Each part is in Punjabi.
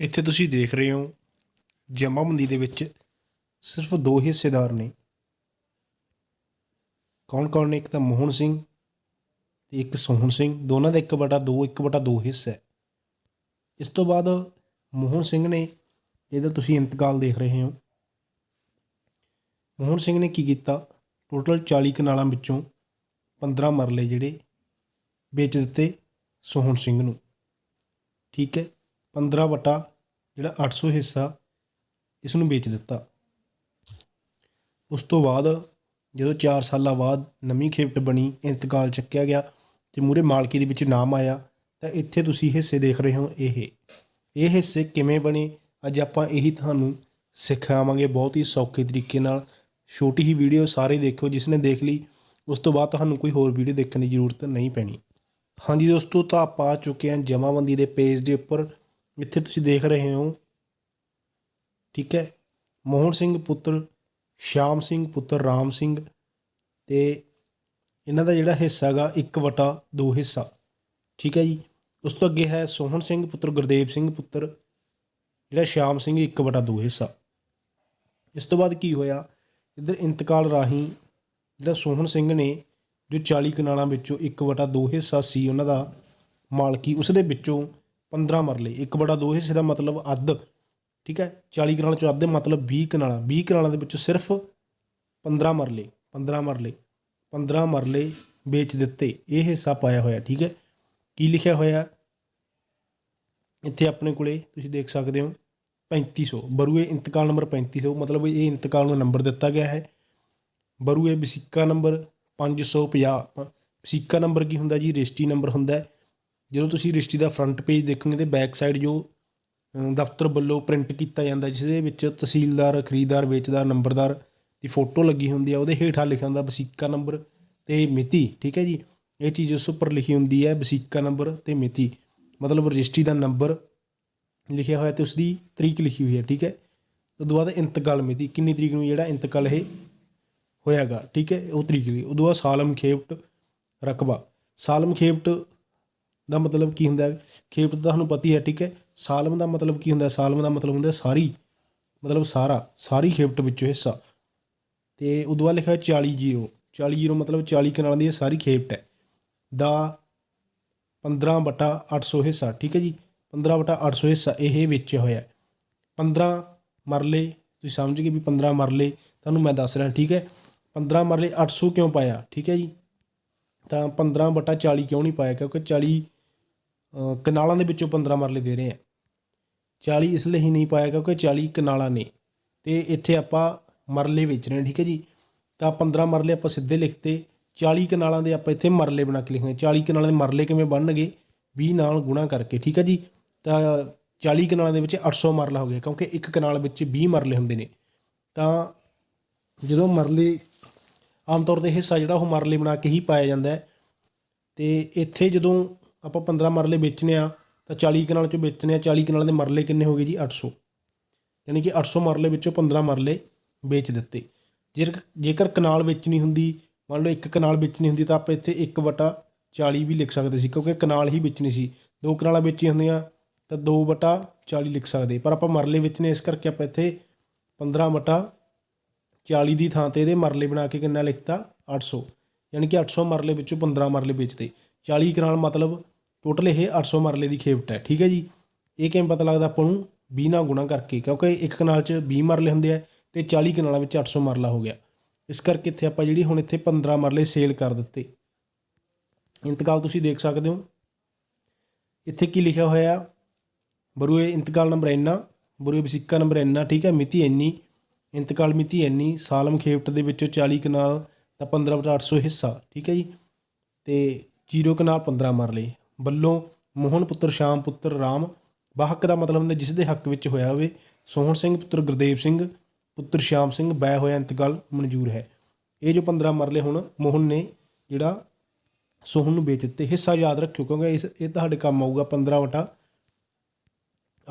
ਇੱਥੇ ਤੁਸੀਂ ਦੇਖ ਰਹੇ ਹੋ ਜਮਾਬੰਦੀ ਦੇ ਵਿੱਚ ਸਿਰਫ ਦੋ ਹਿੱਸੇਦਾਰ ਨੇ। ਕੌਣ ਕੌਣ ਨੇ? ਇੱਕ ਤਾਂ ਮੋਹਨ ਸਿੰਘ ਤੇ ਇੱਕ ਸੋਹਣ ਸਿੰਘ। ਦੋਨਾਂ ਦਾ 1/2 1/2 ਹਿੱਸਾ ਹੈ। ਇਸ ਤੋਂ ਬਾਅਦ ਮੋਹਨ ਸਿੰਘ ਨੇ ਇਹਦਾ ਤੁਸੀਂ ਇੰਤਕਾਲ ਦੇਖ ਰਹੇ ਹੋ। ਮੋਹਨ ਸਿੰਘ ਨੇ ਕੀ ਕੀਤਾ? ਟੋਟਲ 40 ਕਨਾਲਾਂ ਵਿੱਚੋਂ 15 ਮਰਲੇ ਜਿਹੜੇ ਵੇਚ ਦਿੱਤੇ ਸੋਹਣ ਸਿੰਘ ਨੂੰ। ਠੀਕ ਹੈ। 15 ਵਟਾ ਜਿਹੜਾ 800 ਹਿੱਸਾ ਇਸ ਨੂੰ ਵੇਚ ਦਿੱਤਾ। ਉਸ ਤੋਂ ਬਾਅਦ ਜਦੋਂ 4 ਸਾਲਾਂ ਬਾਅਦ ਨਵੀਂ ਖੇਪਟ ਬਣੀ, ਇੰਤਕਾਲ ਚੱਕਿਆ ਗਿਆ ਤੇ ਮੂਰੇ ਮਾਲਕੀ ਦੇ ਵਿੱਚ ਨਾਮ ਆਇਆ, ਤਾਂ ਇੱਥੇ ਤੁਸੀਂ ਹਿੱਸੇ ਦੇਖ ਰਹੇ ਹੋ ਇਹ। ਇਹ ਹਿੱਸੇ ਕਿਵੇਂ ਬਣੇ? ਅੱਜ ਆਪਾਂ ਇਹੀ ਤੁਹਾਨੂੰ ਸਿਖਾਵਾਂਗੇ ਬਹੁਤ ਹੀ ਸੌਖੇ ਤਰੀਕੇ ਨਾਲ। ਛੋਟੀ ਹੀ ਵੀਡੀਓ ਸਾਰੇ ਦੇਖੋ, ਜਿਸ ਨੇ ਦੇਖ ਲਈ, ਉਸ ਤੋਂ ਬਾਅਦ ਤੁਹਾਨੂੰ ਕੋਈ ਹੋਰ ਵੀਡੀਓ ਦੇਖਣ ਦੀ ਜ਼ਰੂਰਤ ਨਹੀਂ ਪੈਣੀ। ਹਾਂਜੀ ਦੋਸਤੋ, ਤਾਂ ਆਪਾਂ ਆ ਚੁੱਕੇ ਹਾਂ ਜਮਾਬੰਦੀ ਦੇ ਪੇਜ ਦੇ ਉੱਪਰ। ਇੱਥੇ ਤੁਸੀਂ ਦੇਖ ਰਹੇ ਹੋ, ਠੀਕ ਹੈ, ਮੋਹਨ ਸਿੰਘ ਪੁੱਤਰ, ਸ਼ਾਮ ਸਿੰਘ ਪੁੱਤਰ, ਰਾਮ ਸਿੰਘ ਤੇ ਇਹਨਾਂ ਦਾ ਜਿਹੜਾ ਹਿੱਸਾ ਹੈਗਾ 1/2 ਹਿੱਸਾ, ਠੀਕ ਹੈ ਜੀ। ਉਸ ਤੋਂ ਅੱਗੇ ਹੈ ਸੋਹਣ ਸਿੰਘ ਪੁੱਤਰ, ਗੁਰਦੇਵ ਸਿੰਘ ਪੁੱਤਰ, ਜਿਹੜਾ ਸ਼ਾਮ ਸਿੰਘ 1/2 ਹਿੱਸਾ। ਇਸ ਤੋਂ ਬਾਅਦ ਕੀ ਹੋਇਆ, ਇੱਧਰ ਇੰਤਕਾਲ ਰਾਹੀਂ ਜਿਹੜਾ ਸੋਹਣ ਸਿੰਘ ਨੇ ਜੋ 40 ਕਨਾਲਾਂ ਵਿੱਚੋਂ 1/2 ਹਿੱਸਾ ਸੀ ਉਹਨਾਂ ਦਾ ਮਾਲਕੀ ਉਸ ਦੇ ਵਿੱਚੋਂ 15 ਮਰਲੇ 1/2 ਹਿੱਸੇ ਦਾ ਮਤਲਬ ਅੱਧ। ਠੀਕ ਹੈ? 40 ਕਨਾਲਾਂ ਚੋਂ ਅੱਧ ਮਤਲਬ 20 ਕਨਾਲਾਂ 20 ਕਨਾਲਾਂ ਦੇ ਵਿੱਚੋਂ ਸਿਰਫ 15 ਮਰਲੇ 15 ਮਰਲੇ 15 ਮਰਲੇ ਵੇਚ ਦਿੱਤੇ। ਇਹ ਹਿੱਸਾ ਪਾਇਆ ਹੋਇਆ। ਠੀਕ ਹੈ? ਕੀ ਲਿਖਿਆ ਹੋਇਆ? ਇੱਥੇ ਆਪਣੇ ਕੋਲੇ ਤੁਸੀਂ ਦੇਖ ਸਕਦੇ ਹੋ। 3500 ਬਰੂਏ ਇੰਤਕਾਲ ਨੰਬਰ 3500 ਮਤਲਬ ਇਹ ਇੰਤਕਾਲ ਨੂੰ ਨੰਬਰ ਦਿੱਤਾ ਗਿਆ ਹੈ। ਬਰੂਏ ਵਸੀਕਾ ਨੰਬਰ 550 ਵਸੀਕਾ ਨੰਬਰ ਕੀ ਹੁੰਦਾ ਜੀ? ਰਜਿਸਟਰੀ ਨੰਬਰ ਹੁੰਦਾ ਹੈ। ਜਦੋਂ ਤੁਸੀਂ ਰਜਿਸਟਰੀ ਦਾ ਫਰੰਟ ਪੇਜ ਦੇਖੋਗੇ ਤੇ ਬੈਕ ਸਾਈਡ ਜੋ ਦਫ਼ਤਰ ਵੱਲੋਂ ਪ੍ਰਿੰਟ ਕੀਤਾ ਜਾਂਦਾ ਜਿਸ ਦੇ ਵਿੱਚ ਤਹਿਸੀਲਦਾਰ, ਖਰੀਦਦਾਰ, ਵੇਚਦਾਰ, ਨੰਬਰਦਾਰ ਦੀ ਫੋਟੋ ਲੱਗੀ ਹੁੰਦੀ ਹੈ ਉਹਦੇ ਹੇਠਾਂ ਲਿਖਿਆ ਹੁੰਦਾ ਵਸੀਕਾ ਨੰਬਰ ਤੇ ਮਿਤੀ, ਠੀਕ ਹੈ ਜੀ? ਇਹ ਚੀਜ਼ ਉਸ ਉੱਪਰ ਲਿਖੀ ਹੁੰਦੀ ਹੈ, ਵਸੀਕਾ ਨੰਬਰ ਤੇ ਮਿਤੀ। ਮਤਲਬ ਰਜਿਸਟਰੀ ਦਾ ਨੰਬਰ ਲਿਖਿਆ ਹੋਇਆ ਤੇ ਉਸ ਦੀ ਤਰੀਕ ਲਿਖੀ ਹੋਈ ਹੈ, ਠੀਕ ਹੈ? ਉਸ ਤੋਂ ਬਾਅਦ ਇੰਤਕਾਲ ਮਿਤੀ, ਕਿੰਨੀ ਤਰੀਕ ਨੂੰ ਜਿਹੜਾ ਇੰਤਕਾਲ ਇਹ ਹੋਇਆਗਾ, ਠੀਕ ਹੈ? ਉਹ ਤਰੀਕ ਲਈ। ਤੋਂ ਬਾਅਦ ਸਾਲਮ ਖੇਪਟ ਰਕਬਾ। ਸਾਲਮ ਖੇਪਟ ਦਾ ਮਤਲਬ ਕੀ ਹੁੰਦਾ ਹੈ? ਖੇਪਟ ਤਾਂ ਤੁਹਾਨੂੰ ਪਤਾ ਹੀ ਹੈ, ਠੀਕ ਹੈ? ਸਾਲਮ ਦਾ ਮਤਲਬ ਕੀ ਹੁੰਦਾ ਹੈ? ਸਾਲਮ ਦਾ ਮਤਲਬ ਹੁੰਦਾ ਸਾਰੀ, ਮਤਲਬ ਸਾਰਾ, ਸਾਰੀ ਖੇਪਟ ਵਿੱਚੋਂ ਹਿੱਸਾ। ਤੇ ਉਦੋਂ ਬਾਅਦ ਲਿਖਿਆ 40 ਜੀਰੋ। 40 ਜੀਰੋ ਮਤਲਬ 40 ਕਨਾਲਾਂ ਦੀ ਇਹ ਸਾਰੀ ਖੇਪਟ ਹੈ। ਦਾ 15 ਬਟਾ 800 ਹਿੱਸਾ, ਠੀਕ ਹੈ ਜੀ? 15 ਬਟਾ 800 ਹਿੱਸਾ ਇਹ ਵੇਚਿਆ ਹੋਇਆ ਹੈ। 15 ਮਰਲੇ, ਤੁਸੀਂ ਸਮਝ ਗਏ ਵੀ 15 ਮਰਲੇ, ਤੁਹਾਨੂੰ ਮੈਂ ਦੱਸ ਰਿਹਾ, ਠੀਕ ਹੈ? 15 ਮਰਲੇ 800 ਕਿਉਂ ਪਾਇਆ, ਠੀਕ ਹੈ ਜੀ? ਤਾਂ 15 ਬਟਾ 40 ਕਿਉਂ ਨਹੀਂ ਪਾਇਆ? ਕਿਉਂਕਿ 40 ਕਨਾਲਾਂ ਦੇ ਵਿੱਚੋਂ 15 ਮਰਲੇ ਦੇ ਰਹੇ ਆ 40 ਇਸ ਲਈ ਹੀ ਨਹੀਂ ਪਾਇਆ ਕਿਉਂਕਿ 40 ਕਨਾਲਾਂ ਨੇ ਤੇ ਇੱਥੇ ਆਪਾਂ ਮਰਲੇ ਵੇਚ ਰਹੇ ਹਾਂ, ਠੀਕ ਹੈ ਜੀ। ਤਾਂ 15 ਮਰਲੇ ਆਪਾਂ ਸਿੱਧੇ ਲਿਖਤੇ 40 ਕਨਾਲਾਂ ਦੇ ਆਪਾਂ ਇੱਥੇ ਮਰਲੇ ਬਣਾ ਕੇ ਲਿਖਾਂਗੇ 40 ਕਨਾਲਾਂ ਦੇ ਮਰਲੇ ਕਿਵੇਂ ਬਣਨਗੇ? 20 ਨਾਲ ਗੁਣਾ ਕਰਕੇ, ਠੀਕ ਹੈ ਜੀ। ਤਾਂ 40 ਕਨਾਲਾਂ ਦੇ ਵਿੱਚ 800 ਮਰਲਾ ਹੋ ਗਿਆ ਕਿਉਂਕਿ ਇੱਕ ਕਨਾਲ ਵਿੱਚ 20 ਮਰਲੇ ਹੁੰਦੇ ਨੇ। ਤਾਂ ਜਦੋਂ ਮਰਲੇ, ਆਮ ਤੌਰ ਤੇ ਹਿੱਸਾ ਜਿਹੜਾ ਉਹ ਮਰਲੇ ਬਣਾ ਕੇ ਹੀ ਪਾਇਆ ਜਾਂਦਾ ਹੈ। ਤੇ ਇੱਥੇ ਜਦੋਂ ਆਪਾਂ 15 ਮਰਲੇ ਵੇਚਨੇ ਆ, ਤਾਂ 40 ਕਨਾਲ ਚੋਂ ਵੇਚਨੇ ਆ 40 ਕਨਾਲ ਦੇ ਮਰਲੇ ਕਿੰਨੇ ਹੋ ਗਏ ਜੀ? 800 ਯਾਨੀ ਕਿ 800 ਮਰਲੇ ਵਿੱਚੋਂ 15 ਮਰਲੇ ਵੇਚ ਦਿੱਤੇ। ਜੇਕਰ ਜੇਕਰ ਕਨਾਲ ਵੇਚਣੀ ਹੁੰਦੀ, ਮੰਨ ਲਓ ਇੱਕ ਕਨਾਲ ਵੇਚਣੀ ਹੁੰਦੀ, ਤਾਂ ਆਪਾਂ ਇੱਥੇ 1 ਵਟਾ 40 ਵੀ ਲਿਖ ਸਕਦੇ ਸੀ, ਕਿਉਂਕਿ ਕਨਾਲ ਹੀ ਵੇਚਣੀ ਸੀ। ਦੋ ਕਨਾਲਾਂ ਵੇਚੀਆਂ ਹੁੰਦੀਆਂ, ਤਾਂ 2 ਵਟਾ 40 ਲਿਖ ਸਕਦੇ। ਪਰ ਆਪਾਂ ਮਰਲੇ ਵੇਚਣੇ ਇਸ ਕਰਕੇ ਆਪਾਂ ਇੱਥੇ 15 ਵਟਾ 40 ਦੀ ਥਾਂ ਤੇ ਇਹਦੇ ਮਰਲੇ ਬਣਾ ਕੇ ਕਿੰਨਾ ਲਿਖਤਾ? 800 ਯਾਨੀ ਕਿ 800 ਮਰਲੇ ਵਿੱਚੋਂ 15 ਮਰਲੇ ਵੇਚਦੇ 40 ਕਨਾਲ ਮਤਲਬ ਟੋਟਲ ਇਹ 800 ਮਰਲੇ ਦੀ ਖੇਪਟ ਹੈ, ਠੀਕ ਹੈ ਜੀ। ਇਹ ਕਿਵੇਂ ਪਤਾ ਲੱਗਦਾ ਆਪਾਂ ਨੂੰ? 20 ਨਾਲ ਗੁਣਾ ਕਰਕੇ, ਕਿਉਂਕਿ ਇੱਕ ਕਨਾਲ 'ਚ 20 ਮਰਲੇ ਹੁੰਦੇ ਆ ਤੇ 40 ਕਨਾਲਾਂ ਵਿੱਚ 800 ਮਰਲਾ ਹੋ ਗਿਆ। ਇਸ ਕਰਕੇ ਇੱਥੇ ਆਪਾਂ ਜਿਹੜੀ ਹੁਣ ਇੱਥੇ 15 ਮਰਲੇ ਸੇਲ ਕਰ ਦਿੱਤੇ। ਇੰਤਕਾਲ ਤੁਸੀਂ ਦੇਖ ਸਕਦੇ ਹੋ। ਇੱਥੇ ਕੀ ਲਿਖਿਆ ਹੋਇਆ? ਬਰੂਏ, ਇੰਤਕਾਲ ਨੰਬਰ ਇੰਨਾ, ਬਰੂਏ ਵਸੀਕਾ ਨੰਬਰ ਇੰਨਾ, ਠੀਕ ਹੈ, ਮਿਤੀ ਇੰਨੀ, ਇੰਤਕਾਲ ਮਿਤੀ ਇੰਨੀ, ਸਾਲਮ ਖੇਪਟ ਦੇ ਵਿੱਚੋਂ 40 ਕਨਾਲ ਦਾ 15 ਬਟਾ 800 ਹਿੱਸਾ, ਠੀਕ ਹੈ ਜੀ। ਤੇ ਜੀਰੋ ਕਨਾਲ 15 ਮਰਲੇ ਵੱਲੋਂ ਮੋਹਨ ਪੁੱਤਰ, ਸ਼ਾਮ ਪੁੱਤਰ, ਰਾਮ। ਵਾਹਕ ਦਾ ਮਤਲਬ ਹੁੰਦਾ ਜਿਸ ਦੇ ਹੱਕ ਵਿੱਚ ਹੋਇਆ ਹੋਵੇ। ਸੋਹਣ ਸਿੰਘ ਪੁੱਤਰ ਗੁਰਦੇਵ ਸਿੰਘ, ਪੁੱਤਰ ਸ਼ਾਮ ਸਿੰਘ ਬੈ ਹੋਇਆ ਇੰਤਕਾਲ ਮਨਜ਼ੂਰ ਹੈ। ਇਹ ਜੋ 15 ਮਰਲੇ ਹੁਣ ਮੋਹਨ ਨੇ ਜਿਹੜਾ ਸੋਹਣ ਨੂੰ ਵੇਚ ਦਿੱਤੇ, ਹਿੱਸਾ ਯਾਦ ਰੱਖਿਓ, ਕਿਉਂਕਿ ਇਸ, ਇਹ ਤੁਹਾਡੇ ਕੰਮ ਆਊਗਾ 15 ਵਟਾ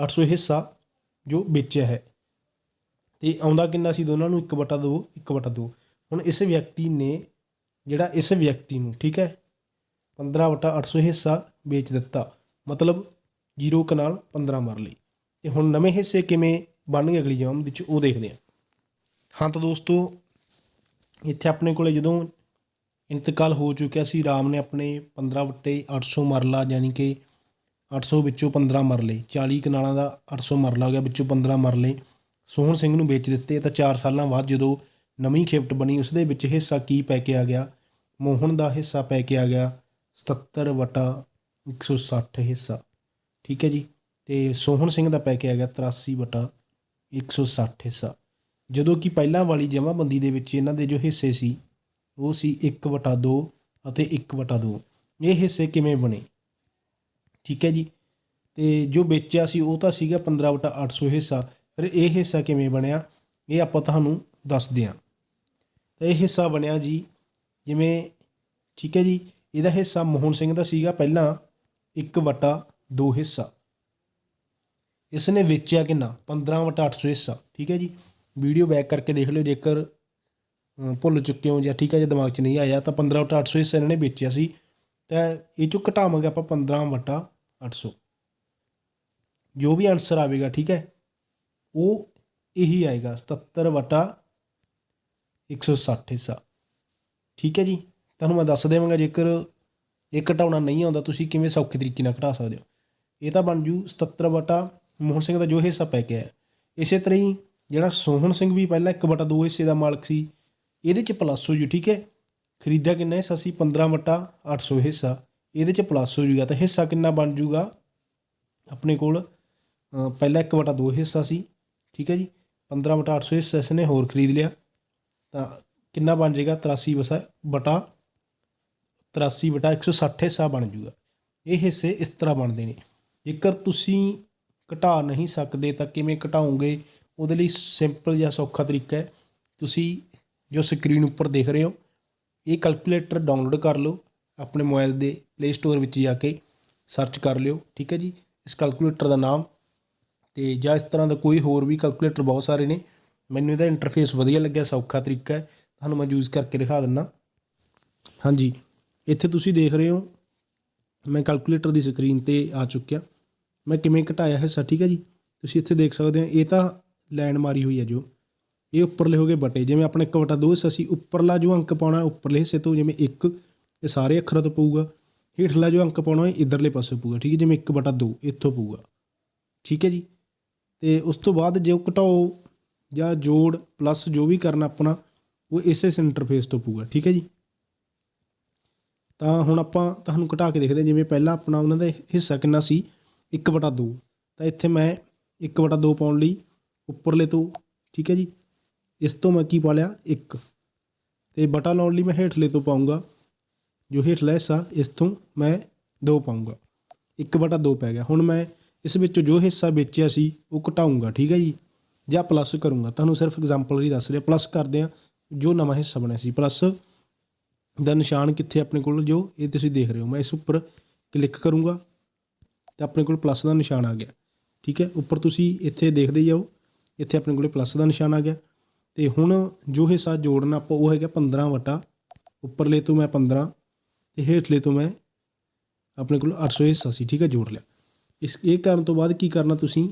800 ਹਿੱਸਾ ਜੋ ਵੇਚਿਆ ਹੈ। ਤੇ ਆਉਂਦਾ ਕਿੰਨਾ ਸੀ? ਦੋਨਾਂ ਨੂੰ 1 ਵਟਾ 2 1 ਵਟਾ 2 ਹੁਣ ਇਸ ਵਿਅਕਤੀ ਨੇ, ਜਿਹੜਾ ਇਸ ਵਿਅਕਤੀ ਨੂੰ, ਠੀਕ ਹੈ 15 ਵਟਾ 800 ਹਿੱਸਾ ਵੇਚ ਦਿੱਤਾ। ਮਤਲਬ 0 ਕਨਾਲ 15 ਲਈ। ਤੇ ਹੁਣ ਨਵੇਂ ਹਿੱਸੇ ਕਿਵੇਂ ਬਣਨਗੇ ਅਗਲੀ ਜਮਾਂ ਵਿੱਚ ਉਹ ਦੇਖਦੇ ਹਾਂ। ਹਾਂ ਤਾਂ ਦੋਸਤੋ, ਇੱਥੇ ਆਪਣੇ ਕੋਲੇ ਜਦੋਂ ਇੰਤਕਾਲ ਹੋ ਚੁੱਕਿਆ ਸੀ, ਰਾਮ ਨੇ ਆਪਣੇ 15 ਵੱਟੇ 800 ਮਰਲਾ ਯਾਨੀ ਕਿ 800 ਵਿੱਚੋਂ 15 ਮਰਲੇ 40 ਕਨਾਲਾਂ ਦਾ 800 ਮਰਲਾ ਹੋ ਗਿਆ, ਵਿੱਚੋਂ 15 ਮਰਲੇ ਸੋਹਣ ਸਿੰਘ ਨੂੰ ਵੇਚ ਦਿੱਤੇ। ਤਾਂ 4 ਸਾਲਾਂ ਬਾਅਦ ਜਦੋਂ ਨਵੀਂ ਖੇਪਟ ਬਣੀ ਉਸ ਦੇ ਵਿੱਚ ਹਿੱਸਾ ਕੀ ਪੈ ਕੇ ਆ ਗਿਆ? ਮੋਹਨ ਦਾ ਹਿੱਸਾ ਪੈ ਕੇ ਆ ਗਿਆ। 77 ਵਟਾ 160 ਹਿੱਸਾ। ਠੀਕ ਹੈ ਜੀ? ਤੇ ਸੋਹਣ ਸਿੰਘ ਦਾ ਪੈ ਕੇ ਆ ਗਿਆ 83 ਵਟਾ 160 ਹਿੱਸਾ। ਜਦੋਂ ਕਿ ਪਹਿਲਾਂ ਵਾਲੀ ਜਮ੍ਹਾਂਬੰਦੀ ਦੇ ਵਿੱਚ ਇਹਨਾਂ ਦੇ ਜੋ ਹਿੱਸੇ ਸੀ, ਉਹ ਸੀ 1 ਵਟਾ 2 ਅਤੇ 1 ਵਟਾ 2 ਇਹ ਹਿੱਸੇ ਕਿਵੇਂ ਬਣੇ? ਠੀਕ ਹੈ ਜੀ? ਤੇ ਜੋ ਵੇਚਿਆ ਸੀ, ਉਹ ਤਾਂ ਸੀਗਾ 15 ਵਟਾ 800 ਹਿੱਸਾ। ਫਿਰ ਇਹ ਹਿੱਸਾ ਕਿਵੇਂ ਬਣਿਆ? ਇਹ ਆਪਾਂ ਤੁਹਾਨੂੰ ਦੱਸਦੇ ਹਾਂ ਤਾਂ ਇਹ ਹਿੱਸਾ ਬਣਿਆ ਜੀ, ਜਿਵੇਂ, ਠੀਕ ਹੈ ਜੀ? ਇਹਦਾ ਹਿੱਸਾ ਮੋਹਨ ਸਿੰਘ ਦਾ ਸੀਗਾ ਪਹਿਲਾਂ 1 ਵਟਾ 2 ਹਿੱਸਾ। ਇਸ ਨੇ ਵੇਚਿਆ ਕਿੰਨਾ? 15 ਵਟਾ 800 ਹਿੱਸਾ। ਠੀਕ ਹੈ ਜੀ? ਵੀਡੀਓ ਬੈਕ ਕਰਕੇ ਦੇਖ ਲਿਓ, ਜੇਕਰ ਭੁੱਲ ਚੁੱਕੇ ਹੋ ਜਾਂ ਠੀਕ ਹੈ ਜੇ ਦਿਮਾਗ 'ਚ ਨਹੀਂ ਆਇਆ, ਤਾਂ 15 ਵਟਾ 800 ਹਿੱਸਾ ਇਹਨਾਂ ਨੇ ਵੇਚਿਆ ਸੀ। ਤਾਂ ਇਹ ਚੋਂ ਘਟਾਵਾਂਗੇ ਆਪਾਂ 15 ਵਟਾ 800 ਜੋ ਵੀ ਆਨਸਰ ਆਵੇਗਾ, ਠੀਕ ਹੈ? ਉਹ ਇਹੀ ਆਏਗਾ 77 ਵਟਾ 160 ਹਿੱਸਾ। ਠੀਕ ਹੈ ਜੀ? ਤੁਹਾਨੂੰ ਮੈਂ ਦੱਸ ਦੇਵਾਂਗਾ ਜੇਕਰ ਇਹ ਘਟਾਉਣਾ ਨਹੀਂ ਆਉਂਦਾ, ਤੁਸੀਂ ਕਿਵੇਂ ਸੌਖੇ ਤਰੀਕੇ ਨਾਲ ਘਟਾ ਸਕਦੇ ਹੋ? ਇਹ ਤਾਂ ਬਣ ਜੂ 77 ਵਟਾ ਮੋਹਨ ਸਿੰਘ ਦਾ ਜੋ ਹਿੱਸਾ ਪੈ ਗਿਆ ਇਸੇ ਤਰ੍ਹਾਂ ਹੀ ਜਿਹੜਾ ਸੋਹਣ ਸਿੰਘ ਵੀ ਪਹਿਲਾਂ 1 ਵਟਾ 2 ਹਿੱਸੇ ਦਾ ਮਾਲਕ ਸੀ, ਇਹਦੇ ਚ ਪਲੱਸ ਹੋ ਜੂ, ਠੀਕ ਹੈ? ਖਰੀਦਿਆ ਕਿੰਨਾ ਹਿੱਸਾ ਸੀ? 15 ਵਟਾ 800 ਹਿੱਸਾ। ਇਹਦੇ ਚ ਪਲੱਸ ਹੋ ਜੂਗਾ, ਤਾਂ ਹਿੱਸਾ ਕਿੰਨਾ ਬਣ ਜੂਗਾ? ਆਪਣੇ ਕੋਲ ਪਹਿਲਾਂ 1 ਵਟਾ 2 ਹਿੱਸਾ ਸੀ, ਠੀਕ ਹੈ ਜੀ? 15 ਵਟਾ 800 ਹਿੱਸਾ ਇਸਨੇ ਹੋਰ ਖਰੀਦ ਲਿਆ। ਤਾਂ ਕਿੰਨਾ ਬਣ ਜਾਏਗਾ? 83 ਵਸਾ ਬਟਾ 83 ਵਟਾ 160 ਹਿੱਸਾ ਬਣ ਜੂਗਾ। ਇਹ ਹਿੱਸੇ ਇਸ ਤਰ੍ਹਾਂ ਬਣਦੇ ਨੇ। ਜੇਕਰ ਤੁਸੀਂ ਘਟਾ ਨਹੀਂ ਸਕਦੇ ਤਾਂ ਕਿਵੇਂ ਘਟਾਉਂਗੇ ਉਹਦੇ ਲਈ ਸਿੰਪਲ ਜਿਹਾ ਸੌਖਾ ਤਰੀਕਾ ਹੈ। ਤੁਸੀਂ ਜੋ ਸਕਰੀਨ ਉੱਪਰ ਦੇਖ ਰਹੇ ਹੋ, ਇਹ ਕੈਲਕੂਲੇਟਰ ਡਾਊਨਲੋਡ ਕਰ ਲਓ। ਆਪਣੇ ਮੋਬਾਈਲ ਦੇ ਪਲੇ ਸਟੋਰ ਵਿੱਚ ਜਾ ਕੇ ਸਰਚ ਕਰ ਲਿਓ, ਠੀਕ ਹੈ ਜੀ? ਇਸ ਕੈਲਕੂਲੇਟਰ ਦਾ ਨਾਮ ਤੇ ਜਾਂ ਇਸ ਤਰ੍ਹਾਂ ਦਾ ਕੋਈ ਹੋਰ ਵੀ ਕੈਲਕੂਲੇਟਰ ਬਹੁਤ ਸਾਰੇ ਨੇ। ਮੈਨੂੰ ਇਹਦਾ ਇੰਟਰਫੇਸ ਵਧੀਆ ਲੱਗਿਆ, ਸੌਖਾ ਤਰੀਕਾ ਹੈ। ਤੁਹਾਨੂੰ ਮੈਂ ਯੂਜ਼ ਕਰਕੇ ਦਿਖਾ ਦਿੰਦਾ। ਹਾਂਜੀ। ਇੱਥੇ ਤੁਸੀਂ ਦੇਖ ਰਹੇ ਹੋ, ਮੈਂ ਕੈਲਕੂਲੇਟਰ ਦੀ ਸਕਰੀਨ ਤੇ ਆ ਚੁੱਕਿਆ। ਮੈਂ ਕਿਵੇਂ ਘਟਾਇਆ ਹਿੱਸਾ, ਠੀਕ ਹੈ ਜੀ? ਤੁਸੀਂ ਇੱਥੇ ਦੇਖ ਸਕਦੇ ਹੋ, ਇਹ ਤਾਂ ਲਾਈਨ ਮਾਰੀ ਹੋਈ ਹੈ ਜੋ ਇਹ ਉੱਪਰਲੇ ਹੋ ਗਏ ਬਟੇ। ਜਿਵੇਂ ਆਪਣਾ 1 ਵਟਾ 2 ਹਿੱਸਾ ਸੀ, ਉੱਪਰਲਾ ਜੋ ਅੰਕ ਪਾਉਣਾ, ਉੱਪਰਲੇ ਹਿੱਸੇ ਤੋਂ ਜਿਵੇਂ 1 ਇਹ ਸਾਰੇ ਅੱਖਰਾਂ ਤੋਂ ਪਊਗਾ। ਹੇਠਲਾ ਜੋ ਅੰਕ ਪਾਉਣਾ ਹੈ ਇਧਰਲੇ ਪਾਸੇ ਪਊਗਾ, ਠੀਕ ਹੈ? ਜਿਵੇਂ 1 ਬਟਾ 2 ਇੱਥੋਂ ਪਊਗਾ। ਠੀਕ ਹੈ ਜੀ? ਤੇ ਉਸ ਤੋਂ ਬਾਅਦ ਜੋ ਘਟਾਓ ਜਾਂ ਜੋੜ ਪਲੱਸ ਜੋ ਵੀ ਕਰਨਾ ਆਪਣਾ, ਉਹ ਇਸੇ ਇੰਟਰਫੇਸ ਤੋਂ ਪਊਗਾ, ਠੀਕ ਹੈ ਜੀ? ਤਾਂ ਹੁਣ ਆਪਾਂ ਤੁਹਾਨੂੰ ਘਟਾ ਕੇ ਦੇਖਦੇ ਹਾਂ, ਜਿਵੇਂ ਪਹਿਲਾਂ ਆਪਣਾ ਉਹਨਾਂ ਦਾ ਹਿੱਸਾ ਕਿੰਨਾ ਸੀ? 1 ਵਟਾ 2 ਤਾਂ ਇੱਥੇ ਮੈਂ 1 ਵਟਾ 2 ਪਾਉਣ ਲਈ ਉੱਪਰਲੇ ਤੋਂ, ਠੀਕ ਹੈ ਜੀ, ਇਸ ਤੋਂ ਮੈਂ ਕੀ ਪਾ ਲਿਆ? 1 ਤੇ ਬਟਾ ਲਾਉਣ ਲਈ ਮੈਂ ਹੇਠਲੇ ਤੋਂ ਪਾਉਂਗਾ ਜੋ ਹੇਠਲਾ ਹਿੱਸਾ, ਇਸ ਤੋਂ ਮੈਂ 2 ਪਾਉਂਗਾ 1 ਵਟਾ 2 ਪੈ ਗਿਆ। ਹੁਣ ਮੈਂ ਇਸ ਵਿੱਚੋਂ ਜੋ ਹਿੱਸਾ ਵੇਚਿਆ ਸੀ, ਉਹ ਘਟਾਉਂਗਾ ਠੀਕ ਹੈ ਜੀ, ਜਾਂ ਪਲੱਸ ਕਰੂੰਗਾ। ਤੁਹਾਨੂੰ ਸਿਰਫ ਐਗਜ਼ਾਮਪਲ ਹੀ ਦੱਸ ਰਿਹਾ। ਪਲੱਸ ਕਰਦੇ ਆ ਜੋ ਨਵਾਂ ਹਿੱਸਾ ਬਣਿਆ ਸੀ। ਪਲੱਸ ਦਾ ਨਿਸ਼ਾਨ ਕਿੱਥੇ ਆਪਣੇ ਕੋਲ, ਜੋ ਇਹ ਤੁਸੀਂ ਦੇਖ ਰਹੇ ਹੋ। ਮੈਂ ਇਸ ਉੱਪਰ ਕਲਿੱਕ ਕਰੂੰਗਾ ਤੇ ਆਪਣੇ ਕੋਲ ਪਲੱਸ ਦਾ ਨਿਸ਼ਾਨ ਆ ਗਿਆ। ਠੀਕ ਹੈ? ਉੱਪਰ ਤੁਸੀਂ ਇੱਥੇ ਦੇਖਦੇ ਜਾਓ, ਇੱਥੇ ਆਪਣੇ ਕੋਲੇ ਪਲੱਸ ਦਾ ਨਿਸ਼ਾਨ ਆ ਗਿਆ। ਤੇ ਹੁਣ ਜੋ ਹਿੱਸਾ ਜੋੜਨਾ ਆਪਾਂ, ਉਹ ਹੈਗਾ 15 ਵਟਾ। ਉੱਪਰਲੇ ਤੋਂ ਮੈਂ 15 ਤੇ ਹੇਠਲੇ ਤੋਂ ਮੈਂ ਆਪਣੇ ਕੋਲ 800 ਹਿੱਸਾ ਸੀ। ਠੀਕ ਹੈ? ਜੋੜ ਲਿਆ। ਇਸ, ਇਹ ਕਰਨ ਤੋਂ ਬਾਅਦ ਕੀ ਕਰਨਾ ਤੁਸੀਂ?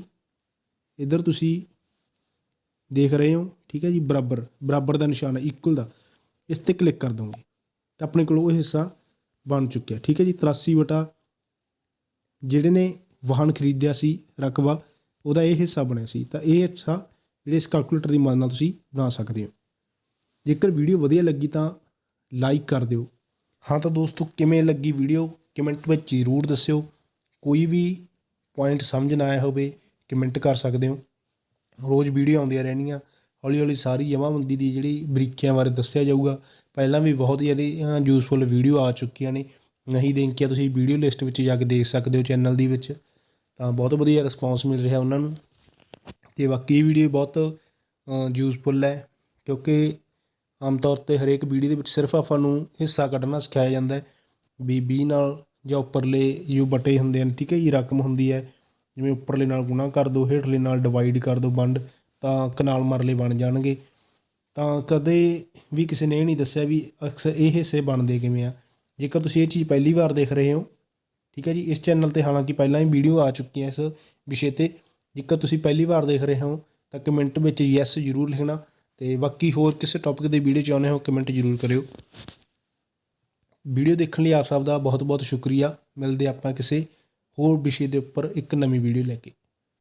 ਇੱਧਰ ਤੁਸੀਂ ਦੇਖ ਰਹੇ ਹੋ। ਠੀਕ ਹੈ ਜੀ? ਬਰਾਬਰ ਬਰਾਬਰ ਦਾ ਨਿਸ਼ਾਨ ਹੈ ਇਕੁਅਲ ਦਾ। ਇਸ ਤੇ ਕਲਿੱਕ ਕਰ ਦੋਗੇ। ਤਾਂ ਆਪਣੇ ਕੋਲ ਉਹ ਹਿੱਸਾ ਬਣ ਚੁੱਕਿਆ। ਠੀਕ ਹੈ ਜੀ 83 ਵਟਾ ਜਿਹੜੇ ਨੇ ਵਾਹਨ ਖਰੀਦਿਆ ਸੀ ਰਕਬਾ, ਉਹਦਾ ਇਹ ਹਿੱਸਾ ਬਣਿਆ ਸੀ। ਤਾਂ ਇਹ ਹਿੱਸਾ ਜਿਹੜੇ ਇਸ ਕੈਲਕੂਲੇਟਰ ਦੀ ਮਦਦ ਨਾਲ ਤੁਸੀਂ ਬਣਾ ਸਕਦੇ ਹੋ। ਜੇਕਰ ਵੀਡੀਓ ਵਧੀਆ ਲੱਗੀ ਤਾਂ ਲਾਈਕ ਕਰ ਦਿਓ। ਹਾਂ ਤਾਂ ਦੋਸਤੋ, ਕਿਵੇਂ ਲੱਗੀ ਵੀਡੀਓ? ਕਮੈਂਟ ਵਿੱਚ ਜ਼ਰੂਰ ਦੱਸਿਓ। ਕੋਈ ਵੀ ਪੁਆਇੰਟ ਸਮਝ ਨਾ ਆਇਆ ਹੋਵੇ ਕਮੈਂਟ ਕਰ ਸਕਦੇ ਹੋ। ਰੋਜ਼ ਵੀਡੀਓ ਆਉਂਦੀਆਂ ਰਹਿਣੀਆਂ। ਹੌਲੀ ਹੌਲੀ ਸਾਰੀ ਜਮ੍ਹਾਂਬੰਦੀ ਦੀ ਜਿਹੜੀ ਬਰੀਕੀਆਂ ਬਾਰੇ ਦੱਸਿਆ ਜਾਊਗਾ। ਪਹਿਲਾਂ ਵੀ ਬਹੁਤ ਜਿਹੜੀਆਂ ਯੂਜ਼ਫੁਲ ਵੀਡੀਓ ਆ ਚੁੱਕੀਆਂ ਨੇ। ਨਹੀਂ ਦੇਖੀਆਂ ਤੁਸੀਂ ਵੀਡੀਓ ਲਿਸਟ ਵਿੱਚ ਜਾ ਕੇ ਦੇਖ ਸਕਦੇ ਹੋ ਚੈਨਲ ਦੀ ਵਿੱਚ। ਤਾਂ ਬਹੁਤ ਵਧੀਆ ਰਿਸਪੌਂਸ ਮਿਲ ਰਿਹਾ ਉਹਨਾਂ ਨੂੰ। ਤੇ ਬਾਕੀ ਇਹ ਵੀਡੀਓ ਬਹੁਤ ਯੂਜ਼ਫੁਲ ਹੈ। ਕਿਉਂਕਿ ਆਮ ਤੌਰ ਤੇ ਹਰੇਕ ਵੀਡੀਓ ਦੇ ਵਿੱਚ ਸਿਰਫ ਆਪਾਂ ਨੂੰ ਹਿੱਸਾ ਕੱਢਣਾ ਸਿਖਾਇਆ ਜਾਂਦਾ ਹੈ। ਵੀ 20 ਨਾਲ ਜਾਂ ਉੱਪਰਲੇ ਜੋ ਬਟੇ ਹੁੰਦੇ ਹਨ, ਠੀਕ ਹੈ ਜੀ ਰਕਮ ਹੁੰਦੀ ਹੈ। ਜਿਵੇਂ ਉੱਪਰਲੇ ਨਾਲ ਗੁਣਾ ਕਰ ਦਿਓ ਹੇਠਲੇ ਨਾਲ ਡਿਵਾਈਡ ਕਰ ਦਿਓ ਵੰਡ। ਤਾਂ ਕਨਾਲ ਮਰਲੇ ਬਣ ਜਾਣਗੇ। ਤਾਂ ਕਦੇ ਵੀ ਕਿਸੇ ਨੇ ਇਹ ਨਹੀਂ ਦੱਸਿਆ ਵੀ ਅਕਸਰ ਇਹ ਹਿੱਸੇ ਬਣਦੇ ਕਿਵੇਂ ਆ। ਜੇਕਰ ਤੁਸੀਂ ਇਹ ਚੀਜ਼ ਪਹਿਲੀ ਵਾਰ ਦੇਖ ਰਹੇ ਹੋ, ਠੀਕ ਹੈ ਜੀ, ਇਸ ਚੈਨਲ ਤੇ ਹਾਲਾਂਕਿ ਪਹਿਲਾਂ ਹੀ ਵੀਡੀਓ ਆ ਚੁੱਕੀਆਂ ਇਸ ਵਿਸ਼ੇ ਤੇ। ਜੇਕਰ ਤੁਸੀਂ ਪਹਿਲੀ ਵਾਰ ਦੇਖ ਰਹੇ ਹੋ, ਤਾਂ ਕਮੈਂਟ ਵਿੱਚ ਯੈਸ ਜ਼ਰੂਰ ਲਿਖਣਾ ਤੇ ਬਾਕੀ ਹੋਰ ਕਿਸੇ ਟੌਪਿਕ ਦੇ ਵੀਡੀਓ ਚਾਹੁੰਦੇ ਹੋ, ਕਮੈਂਟ ਜ਼ਰੂਰ ਕਰਿਓ। ਵੀਡੀਓ ਦੇਖਣ ਲਈ ਆਪ ਸਭ ਦਾ ਬਹੁਤ ਬਹੁਤ ਸ਼ੁਕਰੀਆ। ਮਿਲਦੇ ਆਪਾਂ ਕਿਸੇ ਹੋਰ ਵਿਸ਼ੇ ਦੇ ਉੱਪਰ ਇੱਕ ਨਵੀਂ ਵੀਡੀਓ ਲੈ ਕੇ।